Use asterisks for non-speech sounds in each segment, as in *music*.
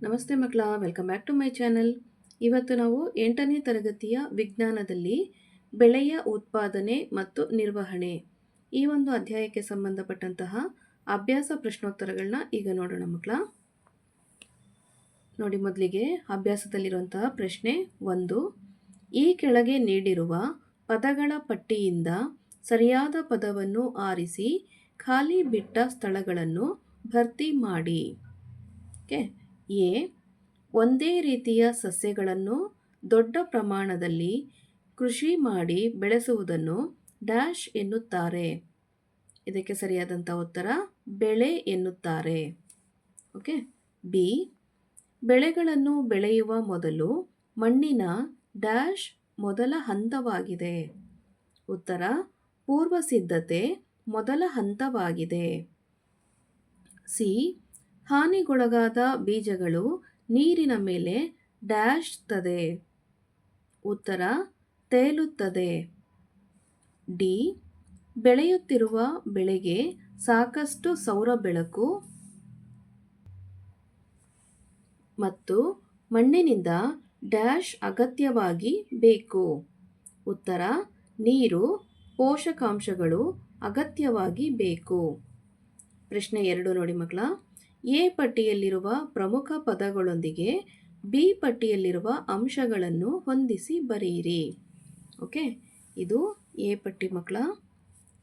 ನಮಸ್ತೆ ಮಕ್ಕಳ welcome back to my channel ಇವತ್ತು ನಾವು ಎಂಟನೇ ತರಗತಿಯ ವಿಜ್ಞಾನದಲ್ಲಿ ಬೆಳೆಯ ಉತ್ಪಾದನೆ ಮತ್ತು ನಿರ್ವಹಣೆ ಈ ಒಂದು ಅಧ್ಯಾಯಕ್ಕೆ ಸಂಬಂಧಪಟ್ಟಂತಹ ಅಭ್ಯಾಸ ಪ್ರಶ್ನೋತ್ತರಗಳನ್ನ ಈಗ ನೋಡೋಣ ಮಕ್ಕಳ ನೋಡಿ ಮೊದಲಿಗೆ ಅಭ್ಯಾಸದಲ್ಲಿರುವಂತಹ ಪ್ರಶ್ನೆ ಒಂದು. ಈ ಕೆಳಗೆ ನೀಡಿರುವ ಪದಗಳ ಪಟ್ಟಿಯಿಂದ ಸರಿಯಾದ ಪದವನ್ನು ಆರಿಸಿ ಖಾಲಿ ಬಿಟ್ಟ ಸ್ಥಳಗಳನ್ನು ಭರ್ತಿ ಮಾಡಿ. ಓಕೆ? ಎ, ಒಂದೇ ರೀತಿಯ ಸಸ್ಯಗಳನ್ನು ದೊಡ್ಡ ಪ್ರಮಾಣದಲ್ಲಿ ಕೃಷಿ ಮಾಡಿ ಬೆಳೆಸುವುದನ್ನು ಡ್ಯಾಶ್ ಎನ್ನುತ್ತಾರೆ. ಇದಕ್ಕೆ ಸರಿಯಾದಂಥ ಉತ್ತರ, ಬೆಳೆ ಎನ್ನುತ್ತಾರೆ. ಓಕೆ? ಬಿ, ಬೆಳೆಗಳನ್ನು ಬೆಳೆಯುವ ಮೊದಲು ಮಣ್ಣಿನ ಡ್ಯಾಶ್ ಮೊದಲ ಹಂತವಾಗಿದೆ. ಉತ್ತರ ಪೂರ್ವ ಸಿದ್ಧತೆ ಮೊದಲ ಹಂತವಾಗಿದೆ. ಸಿ ಹಾನಿಗೊಳಗಾದ ಬೀಜಗಳು ನೀರಿನ ಮೇಲೆ ಡ್ಯಾಶ್ತದೆ. ಉತ್ತರ, ತೇಲುತ್ತದೆ. ಡಿ, ಬೆಳೆಯುತ್ತಿರುವ ಬೆಳೆಗೆ ಸಾಕಷ್ಟು ಸೌರ ಬೆಳಕು ಮತ್ತು ಮಣ್ಣಿನಿಂದ ಡ್ಯಾಶ್ ಅಗತ್ಯವಾಗಿ ಬೇಕು. ಉತ್ತರ, ನೀರು, ಪೋಷಕಾಂಶಗಳು ಅಗತ್ಯವಾಗಿ ಬೇಕು. ಪ್ರಶ್ನೆ ಎರಡು ನೋಡಿ ಮಕ್ಕಳ. ಎ ಪಟ್ಟಿಯಲ್ಲಿರುವ ಪ್ರಮುಖ ಪದಗಳೊಂದಿಗೆ ಬಿ ಪಟ್ಟಿಯಲ್ಲಿರುವ ಅಂಶಗಳನ್ನು ಹೊಂದಿಸಿ ಬರೆಯಿರಿ. ಓಕೆ? ಇದು ಎ ಪಟ್ಟಿ ಮಕ್ಕಳ,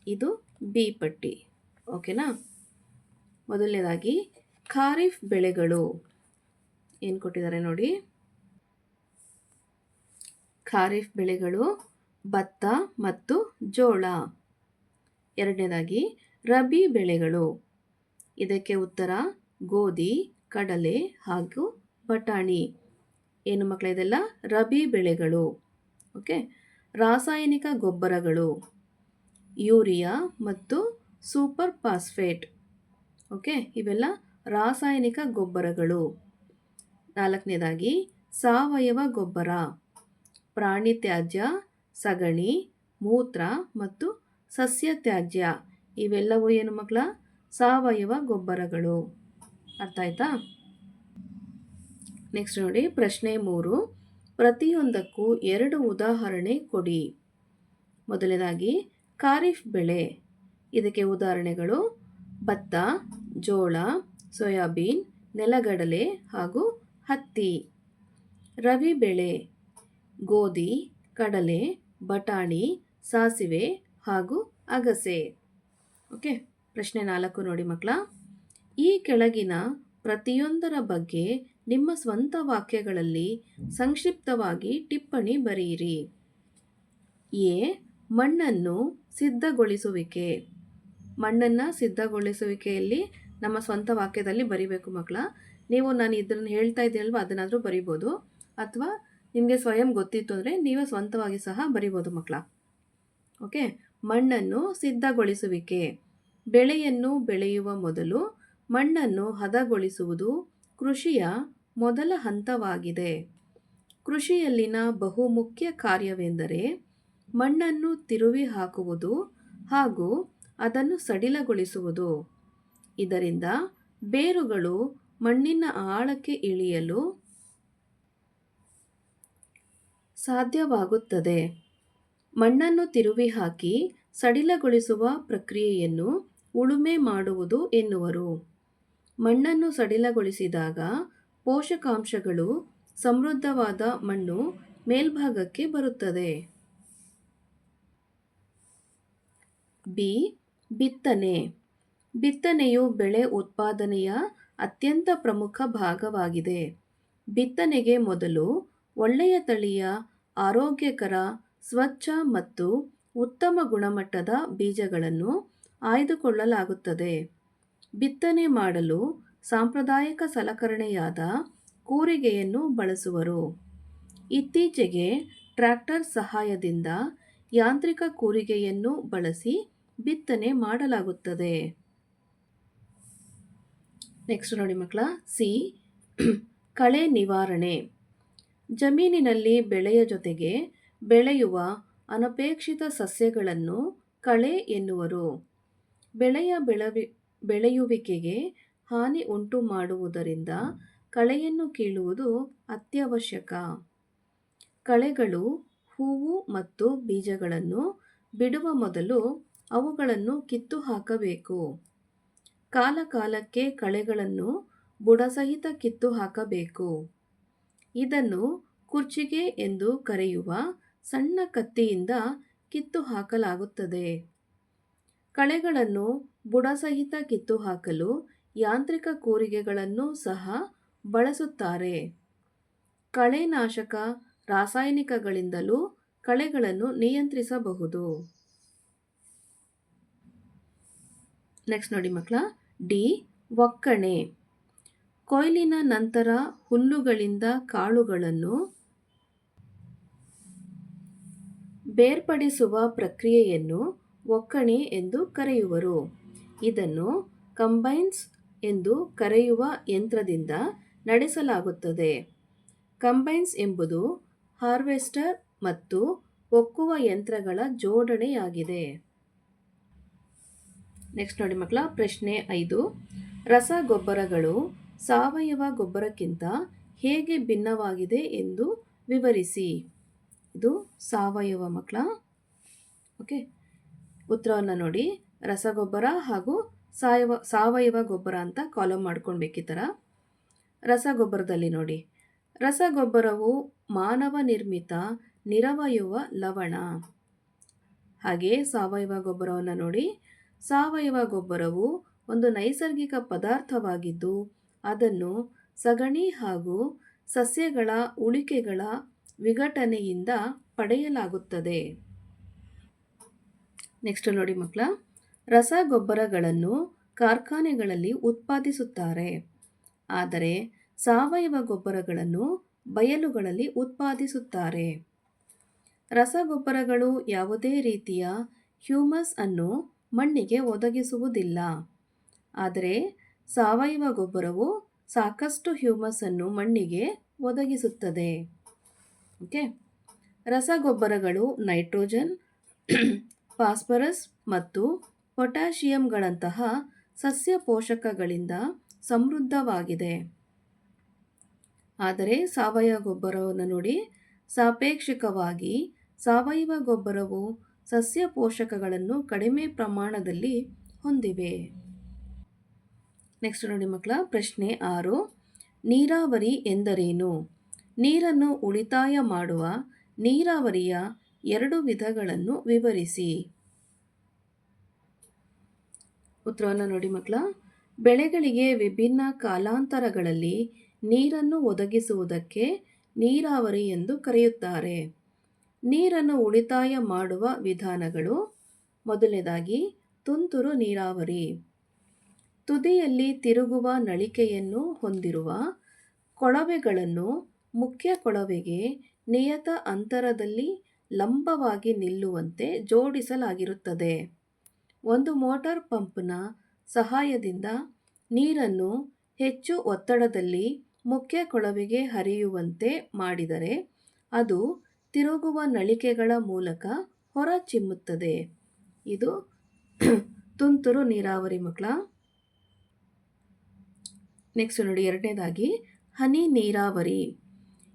ಇದು ಬಿ ಪಟ್ಟಿ. ಓಕೆನಾ? ಮೊದಲನೇದಾಗಿ, ಖಾರಿಫ್ ಬೆಳೆಗಳು. ಏನು ಕೊಟ್ಟಿದ್ದಾರೆ ನೋಡಿ? ಖಾರಿಫ್ ಬೆಳೆಗಳು ಭತ್ತ ಮತ್ತು ಜೋಳ. ಎರಡನೇದಾಗಿ, ರಬಿ ಬೆಳೆಗಳು. ಇದಕ್ಕೆ ಉತ್ತರ ಗೋಧಿ, ಕಡಲೆ ಹಾಗೂ ಬಟಾಣಿ. ಏನು ಮಕ್ಕಳ ಇದೆಲ್ಲ? ರಬಿ ಬೆಳೆಗಳು. ಓಕೆ? ರಾಸಾಯನಿಕ ಗೊಬ್ಬರಗಳು. ಯೂರಿಯಾ ಮತ್ತು ಸೂಪರ್ ಫಾಸ್ಫೇಟ್. ಓಕೆ? ಇವೆಲ್ಲ ರಾಸಾಯನಿಕ ಗೊಬ್ಬರಗಳು. ನಾಲ್ಕನೇದಾಗಿ, ಸಾವಯವ ಗೊಬ್ಬರ. ಪ್ರಾಣಿ ತ್ಯಾಜ್ಯ, ಸಗಣಿ, ಮೂತ್ರ ಮತ್ತು ಸಸ್ಯ ತ್ಯಾಜ್ಯ. ಇವೆಲ್ಲವೂ ಏನು ಮಕ್ಕಳ ಸಾವಯವ ಗೊಬ್ಬರಗಳು. ಅರ್ಥ ಆಯ್ತಾ? ನೆಕ್ಸ್ಟ್ ನೋಡಿ, ಪ್ರಶ್ನೆ ಮೂರು. ಪ್ರತಿಯೊಂದಕ್ಕೂ ಎರಡು ಉದಾಹರಣೆ ಕೊಡಿ. ಮೊದಲನೇದಾಗಿ, ಖಾರಿಫ್ ಬೆಳೆ. ಇದಕ್ಕೆ ಉದಾಹರಣೆಗಳು, ಭತ್ತ, ಜೋಳ, ಸೋಯಾಬೀನ್, ನೆಲಗಡಲೆ ಹಾಗೂ ಹತ್ತಿ. ರವಿ ಬೆಳೆ. ಗೋಧಿ, ಕಡಲೆ, ಬಟಾಣಿ, ಸಾಸಿವೆ ಹಾಗೂ ಅಗಸೆ. ಓಕೆ ಪ್ರಶ್ನೆ ನಾಲ್ಕು ನೋಡಿ ಮಕ್ಕಳ. ಈ ಕೆಳಗಿನ ಪ್ರತಿಯೊಂದರ ಬಗ್ಗೆ ನಿಮ್ಮ ಸ್ವಂತ ವಾಕ್ಯಗಳಲ್ಲಿ ಸಂಕ್ಷಿಪ್ತವಾಗಿ ಟಿಪ್ಪಣಿ ಬರೆಯಿರಿ. ಎ. ಮಣ್ಣನ್ನು ಸಿದ್ಧಗೊಳಿಸುವಿಕೆ. ಮಣ್ಣನ್ನು ಸಿದ್ಧಗೊಳಿಸುವಿಕೆಯಲ್ಲಿ ನಮ್ಮ ಸ್ವಂತ ವಾಕ್ಯದಲ್ಲಿ ಬರಿಬೇಕು ಮಕ್ಕಳ. ನೀವು ನಾನು ಇದನ್ನು ಹೇಳ್ತಾ ಇದ್ದೀನಲ್ವ, ಅದನ್ನಾದರೂ ಬರಿಬೋದು. ಅಥವಾ ನಿಮಗೆ ಸ್ವಯಂ ಗೊತ್ತಿತ್ತು ಅಂದರೆ ನೀವೇ ಸ್ವಂತವಾಗಿ ಸಹ ಬರಿಬೋದು ಮಕ್ಕಳ. ಓಕೆ? ಮಣ್ಣನ್ನು ಸಿದ್ಧಗೊಳಿಸುವಿಕೆ. ಬೆಳೆಯನ್ನು ಬೆಳೆಯುವ ಮೊದಲು ಮಣ್ಣನ್ನು ಹದಗೊಳಿಸುವುದು ಕೃಷಿಯ ಮೊದಲ ಹಂತವಾಗಿದೆ. ಕೃಷಿಯಲ್ಲಿನ ಬಹುಮುಖ್ಯ ಕಾರ್ಯವೆಂದರೆ ಮಣ್ಣನ್ನು ತಿರುವಿ ಹಾಕುವುದು ಹಾಗೂ ಅದನ್ನು ಸಡಿಲಗೊಳಿಸುವುದು. ಇದರಿಂದ ಬೇರುಗಳು ಮಣ್ಣಿನ ಆಳಕ್ಕೆ ಇಳಿಯಲು ಸಾಧ್ಯವಾಗುತ್ತದೆ. ಮಣ್ಣನ್ನು ತಿರುವಿ ಹಾಕಿ ಸಡಿಲಗೊಳಿಸುವ ಪ್ರಕ್ರಿಯೆಯನ್ನು ಉಳುಮೆ ಮಾಡುವುದು ಎನ್ನುವರು. ಮಣ್ಣನ್ನು ಸಡಿಲಗೊಳಿಸಿದಾಗ ಪೋಷಕಾಂಶಗಳು ಸಮೃದ್ಧವಾದ ಮಣ್ಣು ಮೇಲ್ಭಾಗಕ್ಕೆ ಬರುತ್ತದೆ. ಬಿ. ಬಿತ್ತನೆ. ಬಿತ್ತನೆಯು ಬೆಳೆ ಉತ್ಪಾದನೆಯ ಅತ್ಯಂತ ಪ್ರಮುಖ ಭಾಗವಾಗಿದೆ. ಬಿತ್ತನೆಗೆ ಮೊದಲು ಒಳ್ಳೆಯ ತಳಿಯ, ಆರೋಗ್ಯಕರ, ಸ್ವಚ್ಛ ಮತ್ತು ಉತ್ತಮ ಗುಣಮಟ್ಟದ ಬೀಜಗಳನ್ನು ಆಯ್ದುಕೊಳ್ಳಲಾಗುತ್ತದೆ. ಬಿತ್ತನೆ ಮಾಡಲು ಸಾಂಪ್ರದಾಯಿಕ ಸಲಕರಣೆಯಾದ ಕೂರಿಗೆಯನ್ನು ಬಳಸುವರು. ಇತ್ತೀಚೆಗೆ ಟ್ರ್ಯಾಕ್ಟರ್ ಸಹಾಯದಿಂದ ಯಾಂತ್ರಿಕ ಕೂರಿಗೆಯನ್ನು ಬಳಸಿ ಬಿತ್ತನೆ ಮಾಡಲಾಗುತ್ತದೆ. ನೆಕ್ಸ್ಟ್ ನೋಡಿ ಮಕ್ಕಳ, ಸಿ. ಕಳೆ ನಿವಾರಣೆ. ಜಮೀನಿನಲ್ಲಿ ಬೆಳೆಯ ಜೊತೆಗೆ ಬೆಳೆಯುವ ಅನಪೇಕ್ಷಿತ ಸಸ್ಯಗಳನ್ನು ಕಳೆ ಎನ್ನುವರು. ಬೆಳೆಯ ಬೆಳವಿ ಬೆಳೆಯುವಿಕೆಗೆ ಹಾನಿ ಉಂಟು ಮಾಡುವುದರಿಂದ ಕಳೆಯನ್ನು ಕೀಳುವುದು ಅತ್ಯವಶ್ಯಕ. ಕಳೆಗಳು, ಹೂವು ಮತ್ತು ಬೀಜಗಳನ್ನು ಬಿಡುವ ಮೊದಲು ಅವುಗಳನ್ನು ಕಿತ್ತು ಹಾಕಬೇಕು ಕಾಲಕಾಲಕ್ಕೆ ಕಳೆಗಳನ್ನು ಬುಡಸಹಿತ ಕಿತ್ತು ಹಾಕಬೇಕು ಇದನ್ನು ಕುರ್ಚಿಗೆ ಎಂದು ಕರೆಯುವ ಸಣ್ಣ ಕತ್ತಿಯಿಂದ ಕಿತ್ತು ಹಾಕಲಾಗುತ್ತದೆ ಕಳೆಗಳನ್ನು ಬುಡಸಹಿತ ಕಿತ್ತು ಹಾಕಲು ಯಾಂತ್ರಿಕ ಕೂರಿಗೆಗಳನ್ನು ಸಹ ಬಳಸುತ್ತಾರೆ. ಕಳೆನಾಶಕ ರಾಸಾಯನಿಕಗಳಿಂದಲೂ ಕಳೆಗಳನ್ನು ನಿಯಂತ್ರಿಸಬಹುದು. ನೆಕ್ಸ್ಟ್ ನೋಡಿ ಮಕ್ಕಳ ಡಿ, ಒಕ್ಕಣೆ. ಕೊಯ್ಲಿನ ನಂತರ ಹುಲ್ಲುಗಳಿಂದ ಕಾಳುಗಳನ್ನು ಬೇರ್ಪಡಿಸುವ ಪ್ರಕ್ರಿಯೆಯನ್ನು ಒಕ್ಕಣೆ ಎಂದು ಕರೆಯುವರು. ಇದನ್ನು ಕಂಬೈನ್ಸ್ ಎಂದು ಕರೆಯುವ ಯಂತ್ರದಿಂದ ನಡೆಸಲಾಗುತ್ತದೆ. ಕಂಬೈನ್ಸ್ ಎಂಬುದು ಹಾರ್ವೆಸ್ಟರ್ ಮತ್ತು ಒಕ್ಕುವ ಯಂತ್ರಗಳ ಜೋಡಣೆಯಾಗಿದೆ. ನೆಕ್ಸ್ಟ್ ನೋಡಿ ಮಕ್ಕಳ, ಪ್ರಶ್ನೆ ಐದು. ರಸಗೊಬ್ಬರಗಳು ಸಾವಯವ ಗೊಬ್ಬರಕ್ಕಿಂತ ಹೇಗೆ ಭಿನ್ನವಾಗಿದೆ ಎಂದು ವಿವರಿಸಿ. ಇದು ಸಾವಯವ ಮಕ್ಕಳ. ಓಕೆ. ಉತ್ತರವನ್ನು ನೋಡಿ. ರಸಗೊಬ್ಬರ ಹಾಗೂ ಸಾವಯವ ಸಾವಯವ ಗೊಬ್ಬರ ಅಂತ ಕಾಲಮ್ ಮಾಡ್ಕೊಳ್ಬೇಕು ಈ ಥರ ರಸಗೊಬ್ಬರದಲ್ಲಿ ನೋಡಿ. ರಸಗೊಬ್ಬರವು ಮಾನವ ನಿರ್ಮಿತ ನಿರವಯುವ ಲವಣ. ಹಾಗೆ ಸಾವಯವ ಗೊಬ್ಬರವನ್ನು ನೋಡಿ. ಸಾವಯವ ಗೊಬ್ಬರವು ಒಂದು ನೈಸರ್ಗಿಕ ಪದಾರ್ಥವಾಗಿದ್ದು ಅದನ್ನು ಸಗಣಿ ಹಾಗೂ ಸಸ್ಯಗಳ ಉಳಿಕೆಗಳ ವಿಘಟನೆಯಿಂದ ಪಡೆಯಲಾಗುತ್ತದೆ. ನೆಕ್ಸ್ಟ್ ನೋಡಿ ಮಕ್ಕಳ. ರಸಗೊಬ್ಬರಗಳನ್ನು ಕಾರ್ಖಾನೆಗಳಲ್ಲಿ ಉತ್ಪಾದಿಸುತ್ತಾರೆ. ಆದರೆ ಸಾವಯವ ಗೊಬ್ಬರಗಳನ್ನು ಬಯಲುಗಳಲ್ಲಿ ಉತ್ಪಾದಿಸುತ್ತಾರೆ. ರಸಗೊಬ್ಬರಗಳು ಯಾವುದೇ ರೀತಿಯ ಹ್ಯೂಮಸ್ ಅನ್ನು ಮಣ್ಣಿಗೆ ಒದಗಿಸುವುದಿಲ್ಲ. ಆದರೆ ಸಾವಯವ ಗೊಬ್ಬರವು ಸಾಕಷ್ಟು ಹ್ಯೂಮಸ್ ಅನ್ನು ಮಣ್ಣಿಗೆ ಒದಗಿಸುತ್ತದೆ. ಓಕೆ ರಸಗೊಬ್ಬರಗಳು ನೈಟ್ರೋಜನ್ ಫಾಸ್ಫರಸ್ ಮತ್ತು ಪೊಟ್ಯಾಷಿಯಂಗಳಂತಹ ಸಸ್ಯ ಪೋಷಕಗಳಿಂದ ಸಮೃದ್ಧವಾಗಿದೆ. ಆದರೆ ಸಾವಯವ ಗೊಬ್ಬರವನ್ನು ನೋಡಿ ಸಾಪೇಕ್ಷಿಕವಾಗಿ ಸಾವಯವ ಗೊಬ್ಬರವು ಸಸ್ಯ ಪೋಷಕಗಳನ್ನು ಕಡಿಮೆ ಪ್ರಮಾಣದಲ್ಲಿ ಹೊಂದಿವೆ. ನೆಕ್ಸ್ಟ್ ನೋಡಿ ಮಕ್ಕಳ, ಪ್ರಶ್ನೆ ಆರು. ನೀರಾವರಿ ಎಂದರೇನು? ನೀರನ್ನು ಉಳಿತಾಯ ಮಾಡುವ ನೀರಾವರಿಯ ಎರಡು ವಿಧಗಳನ್ನು ವಿವರಿಸಿ. ಉತ್ತರವನ್ನು ನೋಡಿ ಮಕ್ಕಳ. ಬೆಳೆಗಳಿಗೆ ವಿಭಿನ್ನ ಕಾಲಾಂತರಗಳಲ್ಲಿ ನೀರನ್ನು ಒದಗಿಸುವುದಕ್ಕೆ ನೀರಾವರಿ ಎಂದು ಕರೆಯುತ್ತಾರೆ. ನೀರನ್ನು ಉಳಿತಾಯ ಮಾಡುವ ವಿಧಾನಗಳು. ಮೊದಲನೇದಾಗಿ, ತುಂತುರು ನೀರಾವರಿ. ತುದಿಯಲ್ಲಿ ತಿರುಗುವ ನಳಿಕೆಯನ್ನು ಹೊಂದಿರುವ ಕೊಳವೆಗಳನ್ನು ಮುಖ್ಯ ಕೊಳವೆಗೆ ನಿಯತ ಅಂತರದಲ್ಲಿ ಲಂಬವಾಗಿ ನಿಲ್ಲುವಂತೆ ಜೋಡಿಸಲಾಗಿರುತ್ತದೆ. ಒಂದು ಮೋಟಾರ್ ಪಂಪ್ನ ಸಹಾಯದಿಂದ ನೀರನ್ನು ಹೆಚ್ಚು ಒತ್ತಡದಲ್ಲಿ ಮುಖ್ಯ ಕೊಳವೆಗೆ ಹರಿಯುವಂತೆ ಮಾಡಿದರೆ ಅದು ತಿರುಗುವ ನಳಿಕೆಗಳ ಮೂಲಕ ಹೊರ ಚಿಮ್ಮುತ್ತದೆ. ಇದು *clears throat* ತುಂತುರು ನೀರಾವರಿ ಮಕ್ಕಳ. ನೆಕ್ಸ್ಟ್ ನೋಡಿ, ಎರಡನೇದಾಗಿ ಹನಿ ನೀರಾವರಿ.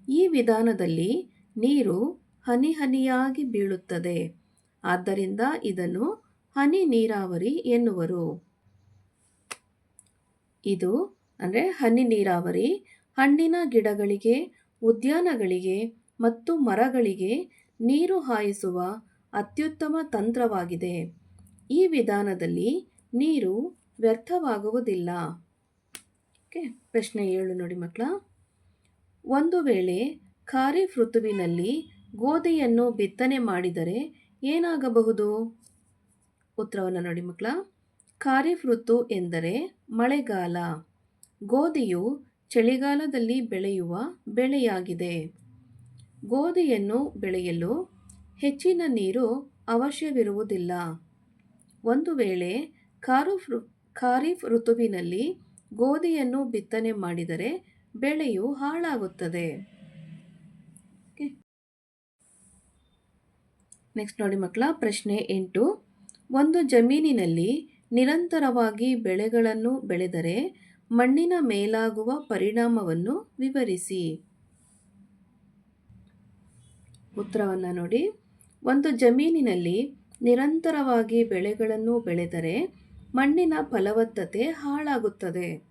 ಈ ವಿಧಾನದಲ್ಲಿ ನೀರು ಹನಿ ಹನಿಯಾಗಿ ಬೀಳುತ್ತದೆ. ಆದ್ದರಿಂದ ಇದನ್ನು ಹನಿ ನೀರಾವರಿ ಎನ್ನುವರು. ಇದು ಅಂದರೆ ಹನಿ ನೀರಾವರಿ ಹಣ್ಣಿನ ಗಿಡಗಳಿಗೆ, ಉದ್ಯಾನಗಳಿಗೆ ಮತ್ತು ಮರಗಳಿಗೆ ನೀರು ಹಾಯಿಸುವ ಅತ್ಯುತ್ತಮ ತಂತ್ರವಾಗಿದೆ. ಈ ವಿಧಾನದಲ್ಲಿ ನೀರು ವ್ಯರ್ಥವಾಗುವುದಿಲ್ಲ. ಓಕೆ, ಪ್ರಶ್ನೆ ಏಳು ನೋಡಿ ಮಕ್ಕಳ. ಒಂದು ವೇಳೆ ಖಾರಿಫ್ ಋತುವಿನಲ್ಲಿ ಗೋಧಿಯನ್ನು ಬಿತ್ತನೆ ಮಾಡಿದರೆ ಏನಾಗಬಹುದು? ಉತ್ತರವನ್ನು ನೋಡಿ ಮಕ್ಕಳ. ಖಾರಿಫ್ ಋತು ಎಂದರೆ ಮಳೆಗಾಲ. ಗೋಧಿಯು ಚಳಿಗಾಲದಲ್ಲಿ ಬೆಳೆಯುವ ಬೆಳೆಯಾಗಿದೆ. ಗೋಧಿಯನ್ನು ಬೆಳೆಯಲು ಹೆಚ್ಚಿನ ನೀರು ಅವಶ್ಯವಿರುವುದಿಲ್ಲ. ಒಂದು ವೇಳೆ ಖಾರಿಫ್ ಖಾರಿಫ್ ಋತುವಿನಲ್ಲಿ ಗೋಧಿಯನ್ನು ಬಿತ್ತನೆ ಮಾಡಿದರೆ ಬೆಳೆಯು ಹಾಳಾಗುತ್ತದೆ. ನೆಕ್ಸ್ಟ್ ನೋಡಿ ಮಕ್ಕಳ, ಪ್ರಶ್ನೆ ಎಂಟು. ಒಂದು ಜಮೀನಿನಲ್ಲಿ ನಿರಂತರವಾಗಿ ಬೆಳೆಗಳನ್ನು ಬೆಳೆದರೆ ಮಣ್ಣಿನ ಮೇಲಾಗುವ ಪರಿಣಾಮವನ್ನು ವಿವರಿಸಿ. ಉತ್ತರವನ್ನು ನೋಡಿ. ಒಂದು ಜಮೀನಿನಲ್ಲಿ ನಿರಂತರವಾಗಿ ಬೆಳೆಗಳನ್ನು ಬೆಳೆದರೆ ಮಣ್ಣಿನ ಫಲವತ್ತತೆ ಹಾಳಾಗುತ್ತದೆ.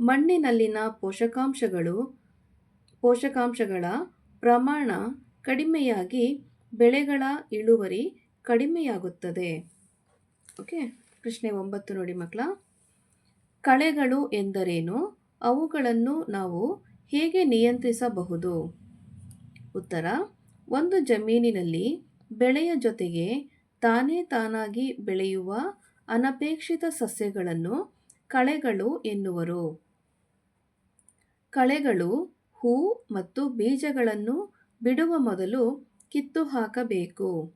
ಮಣ್ಣಿನಲ್ಲಿನ ಪೋಷಕಾಂಶಗಳು, ಪೋಷಕಾಂಶಗಳ ಪ್ರಮಾಣ ಕಡಿಮೆಯಾಗಿ ಬೆಳೆಗಳ ಇಳುವರಿ ಕಡಿಮೆಯಾಗುತ್ತದೆ. ಓಕೆ? ಪ್ರಶ್ನೆ ಒಂಬತ್ತು ನೋಡಿ ಮಕ್ಕಳ. ಕಳೆಗಳು ಎಂದರೇನು? ಅವುಗಳನ್ನು ನಾವು ಹೇಗೆ ನಿಯಂತ್ರಿಸಬಹುದು? ಉತ್ತರ, ಒಂದು ಜಮೀನಿನಲ್ಲಿ ಬೆಳೆಯ ಜೊತೆಗೆ ತಾನೇ ತಾನಾಗಿ ಬೆಳೆಯುವ ಅನಪೇಕ್ಷಿತ ಸಸ್ಯಗಳನ್ನು ಕಳೆಗಳು ಎನ್ನುವರು. ಕಳೆಗಳು ಹೂ ಮತ್ತು ಬೀಜಗಳನ್ನು ಬಿಡುವ ಮೊದಲು ಕಿತ್ತು ಹಾಕಬೇಕು.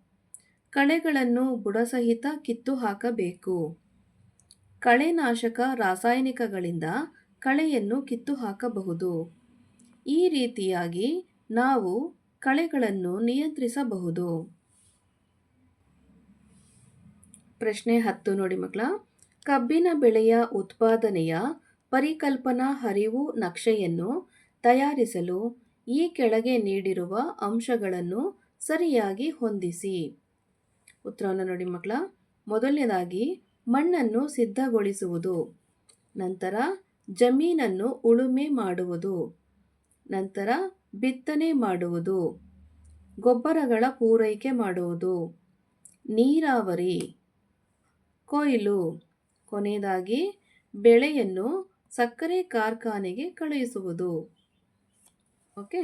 ಕಳೆಗಳನ್ನು ಬುಡಸಹಿತ ಕಿತ್ತು ಹಾಕಬೇಕು. ಕಳೆನಾಶಕ ರಾಸಾಯನಿಕಗಳಿಂದ ಕಳೆಯನ್ನು ಕಿತ್ತು ಹಾಕಬಹುದು. ಈ ರೀತಿಯಾಗಿ ನಾವು ಕಳೆಗಳನ್ನು ನಿಯಂತ್ರಿಸಬಹುದು. ಪ್ರಶ್ನೆ ಹತ್ತು ನೋಡಿ ಮಕ್ಕಳ. ಕಬ್ಬಿನ ಬೆಳೆಯ ಉತ್ಪಾದನೆಯ ಪರಿಕಲ್ಪನಾ ಹರಿವು ನಕ್ಷೆಯನ್ನು ತಯಾರಿಸಲು ಈ ಕೆಳಗೆ ನೀಡಿರುವ ಅಂಶಗಳನ್ನು ಸರಿಯಾಗಿ ಹೊಂದಿಸಿ. ಉತ್ತರವನ್ನು ನೋಡಿ ಮಕ್ಕಳ, ಮೊದಲನೇದಾಗಿ ಮಣ್ಣನ್ನು ಸಿದ್ಧಗೊಳಿಸುವುದು, ನಂತರ ಜಮೀನನ್ನು ಉಳುಮೆ ಮಾಡುವುದು, ನಂತರ ಬಿತ್ತನೆ ಮಾಡುವುದು, ಗೊಬ್ಬರಗಳ ಪೂರೈಕೆ ಮಾಡುವುದು, ನೀರಾವರಿ, ಕೊಯ್ಲು, ಕೊನೆಯದಾಗಿ ಬೆಳೆಯನ್ನು ಸಕ್ಕರೆ ಕಾರ್ಖಾನೆಗೆ ಕಳುಹಿಸುವುದು. ಓಕೆ?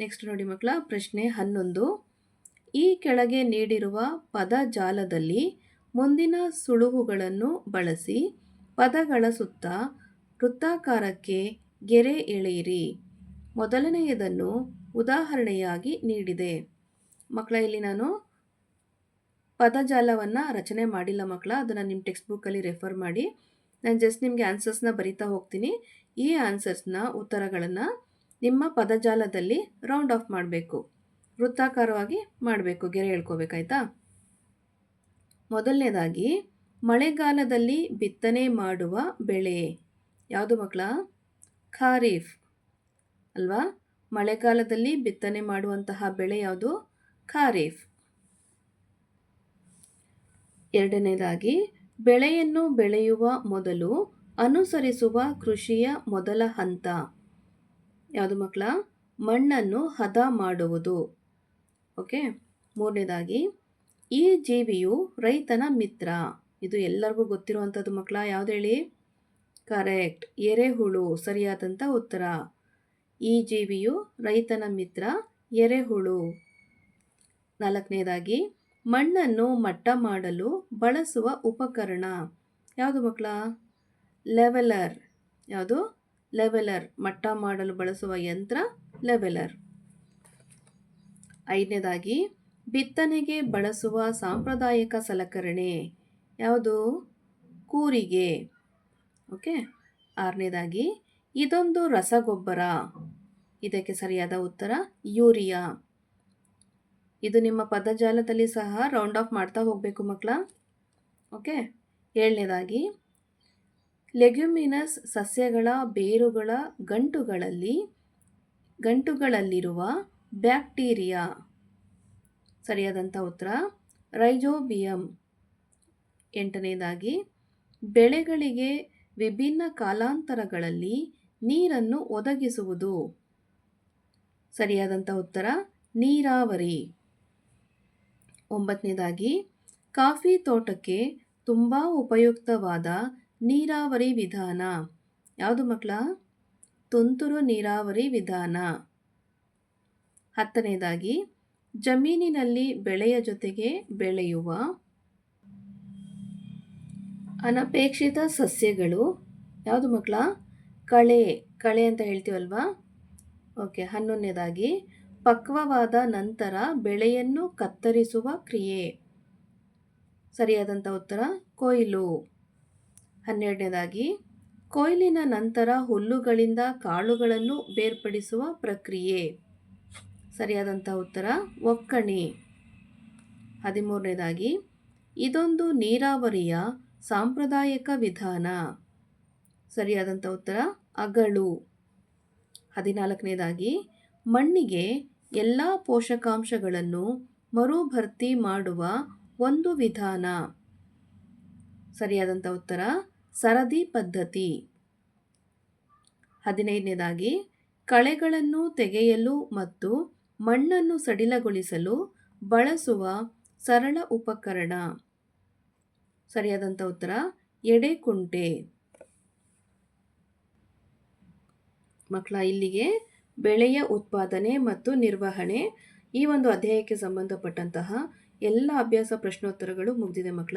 ನೆಕ್ಸ್ಟ್ ನೋಡಿ ಮಕ್ಕಳ, ಪ್ರಶ್ನೆ ಹನ್ನೊಂದು. ಈ ಕೆಳಗೆ ನೀಡಿರುವ ಪದ ಜಾಲದಲ್ಲಿ ಮುಂದಿನ ಸುಳುಹುಗಳನ್ನು ಬಳಸಿ. ಪದಗಳ ಸುತ್ತ ವೃತ್ತಾಕಾರಕ್ಕೆ ಗೆರೆ ಎಳೆಯಿರಿ. ಮೊದಲನೆಯದನ್ನು ಉದಾಹರಣೆಯಾಗಿ ನೀಡಿದೆ. ಮಕ್ಕಳ, ಇಲ್ಲಿ ನಾನು ಪದಜಾಲವನ್ನು ರಚನೆ ಮಾಡಿಲ್ಲ ಮಕ್ಕಳ, ಅದನ್ನು ನಿಮ್ಮ ಟೆಕ್ಸ್ಟ್ ಬುಕ್ಕಲ್ಲಿ ರೆಫರ್ ಮಾಡಿ. ನಾನು ಜಸ್ಟ್ ನಿಮಗೆ ಆನ್ಸರ್ಸ್ನ ಬರಿತಾ ಹೋಗ್ತೀನಿ. ಈ ಆನ್ಸರ್ಸ್ನ ಉತ್ತರಗಳನ್ನು ನಿಮ್ಮ ಪದಜಾಲದಲ್ಲಿ ರೌಂಡ್ ಆಫ್ ಮಾಡಬೇಕು. ವೃತ್ತಾಕಾರವಾಗಿ ಮಾಡಬೇಕು. ಗೆರೆ ಹೇಳ್ಕೋಬೇಕಾಯ್ತಾ? ಮೊದಲನೇದಾಗಿ, ಮಳೆಗಾಲದಲ್ಲಿ ಬಿತ್ತನೆ ಮಾಡುವ ಬೆಳೆ. ಯಾವುದು ಮಕ್ಕಳ ಖಾರೀಫ್. ಅಲ್ವಾ? ಮಳೆಗಾಲದಲ್ಲಿ ಬಿತ್ತನೆ ಮಾಡುವಂತಹ ಬೆಳೆ ಯಾವುದು? ಖಾರೀಫ್. ಎರಡನೇದಾಗಿ, ಬೆಳೆಯನ್ನು ಬೆಳೆಯುವ ಮೊದಲು ಅನುಸರಿಸುವ ಕೃಷಿಯ ಮೊದಲ ಹಂತ. ಯಾವುದು ಮಕ್ಕಳ ಮಣ್ಣನ್ನು ಹದ ಮಾಡುವುದು. ಓಕೆ? ಮೂರನೇದಾಗಿ, ಈ ಜೀವಿಯು ರೈತನ ಮಿತ್ರ. ಇದು ಎಲ್ಲರಿಗೂ ಗೊತ್ತಿರುವಂಥದ್ದು ಮಕ್ಕಳ ಯಾವ್ದು ಹೇಳಿ? ಕರೆಕ್ಟ್. ಎರೆಹುಳು, ಸರಿಯಾದಂಥ ಉತ್ತರ. ಈ ಜೀವಿಯು ರೈತನ ಮಿತ್ರ, ಎರೆಹುಳು. ನಾಲ್ಕನೇದಾಗಿ, ಮಣ್ಣನ್ನು ಮಟ್ಟ ಮಾಡಲು ಬಳಸುವ ಉಪಕರಣ. ಯಾವುದು ಮಕ್ಕಳ ಲೆವೆಲರ್. ಯಾವುದು? ಲೆವೆಲರ್, ಮಟ್ಟ ಮಾಡಲು ಬಳಸುವ ಯಂತ್ರ ಲೆವೆಲರ್. ಐದನೇದಾಗಿ, ಬಿತ್ತನೆಗೆ ಬಳಸುವ ಸಾಂಪ್ರದಾಯಿಕ ಸಲಕರಣೆ. ಯಾವುದು? ಕೂರಿಗೆ. ಓಕೆ? ಆರನೇದಾಗಿ, ಇದೊಂದು ರಸಗೊಬ್ಬರ. ಇದಕ್ಕೆ ಸರಿಯಾದ ಉತ್ತರ, ಯೂರಿಯಾ. ಇದು ನಿಮ್ಮ ಪದಜಾಲದಲ್ಲಿ ಸಹ ರೌಂಡ್ ಆಫ್ ಮಾಡ್ತಾ ಹೋಗಬೇಕು ಮಕ್ಕಳ. ಓಕೆ? ಏಳನೇದಾಗಿ ಲೆಗ್ಯುಮಿನಸ್ ಸಸ್ಯಗಳ ಬೇರುಗಳ ಗಂಟುಗಳಲ್ಲಿ, ಗಂಟುಗಳಲ್ಲಿರುವ ಬ್ಯಾಕ್ಟೀರಿಯಾ. ಸರಿಯಾದಂಥ ಉತ್ತರ, ರೈಜೋಬಿಯಂ. ಎಂಟನೇದಾಗಿ, ಬೆಳೆಗಳಿಗೆ ವಿಭಿನ್ನ ಕಾಲಾಂತರಗಳಲ್ಲಿ ನೀರನ್ನು ಒದಗಿಸುವುದು. ಸರಿಯಾದಂಥ ಉತ್ತರ, ನೀರಾವರಿ. ಒಂಬತ್ತನೇದಾಗಿ, ಕಾಫಿ ತೋಟಕ್ಕೆ ತುಂಬ ಉಪಯುಕ್ತವಾದ ನೀರಾವರಿ ವಿಧಾನ. ಯಾವುದು ಮಕ್ಕಳ ತುಂತುರು ನೀರಾವರಿ ವಿಧಾನ. ಹತ್ತನೇದಾಗಿ, ಜಮೀನಿನಲ್ಲಿ ಬೆಳೆಯ ಜೊತೆಗೆ ಬೆಳೆಯುವ ಅನಪೇಕ್ಷಿತ ಸಸ್ಯಗಳು. ಯಾವುದು ಮಕ್ಕಳ ಕಳೆ. ಕಳೆ ಅಂತ ಹೇಳ್ತೀವಲ್ವಾ? ಓಕೆ, ಹನ್ನೊಂದನೇದಾಗಿ, ಪಕ್ವವಾದ ನಂತರ ಬೆಳೆಯನ್ನು ಕತ್ತರಿಸುವ ಕ್ರಿಯೆ. ಸರಿಯಾದಂಥ ಉತ್ತರ, ಕೊಯ್ಲು. ಹನ್ನೆರಡನೇದಾಗಿ, ಕೊಯ್ಲಿನ ನಂತರ ಹುಲ್ಲುಗಳಿಂದ ಕಾಳುಗಳನ್ನು ಬೇರ್ಪಡಿಸುವ ಪ್ರಕ್ರಿಯೆ. ಸರಿಯಾದಂಥ ಉತ್ತರ, ಒಕ್ಕಣೆ. ಹದಿಮೂರನೇದಾಗಿ, ಇದೊಂದು ನೀರಾವರಿಯ ಸಾಂಪ್ರದಾಯಿಕ ವಿಧಾನ. ಸರಿಯಾದಂಥ ಉತ್ತರ ಅಗಳು ಹದಿನಾಲ್ಕನೇದಾಗಿ, ಮಣ್ಣಿಗೆ ಎಲ್ಲ ಪೋಷಕಾಂಶಗಳನ್ನು ಮರುಭರ್ತಿ ಮಾಡುವ ಒಂದು ವಿಧಾನ. ಸರಿಯಾದಂಥ ಉತ್ತರ ಸರದಿ ಪದ್ಧತಿ. ಹದಿನೈದನೇದಾಗಿ, ಕಳೆಗಳನ್ನು ತೆಗೆಯಲು ಮತ್ತು ಮಣ್ಣನ್ನು ಸಡಿಲಗೊಳಿಸಲು ಬಳಸುವ ಸರಳ ಉಪಕರಣ. ಸರಿಯಾದಂಥ ಉತ್ತರ, ಎಡೆಕುಂಟೆ. ಮಕ್ಕಳ ಇಲ್ಲಿಗೆ ಬೆಳೆಯ ಉತ್ಪಾದನೆ ಮತ್ತು ನಿರ್ವಹಣೆ. ಈ ಒಂದು ಅಧ್ಯಾಯಕ್ಕೆ ಸಂಬಂಧಪಟ್ಟಂತಹ ಎಲ್ಲ ಅಭ್ಯಾಸ ಪ್ರಶ್ನೋತ್ತರಗಳು ಮುಗಿದಿದೆ ಮಕ್ಕಳ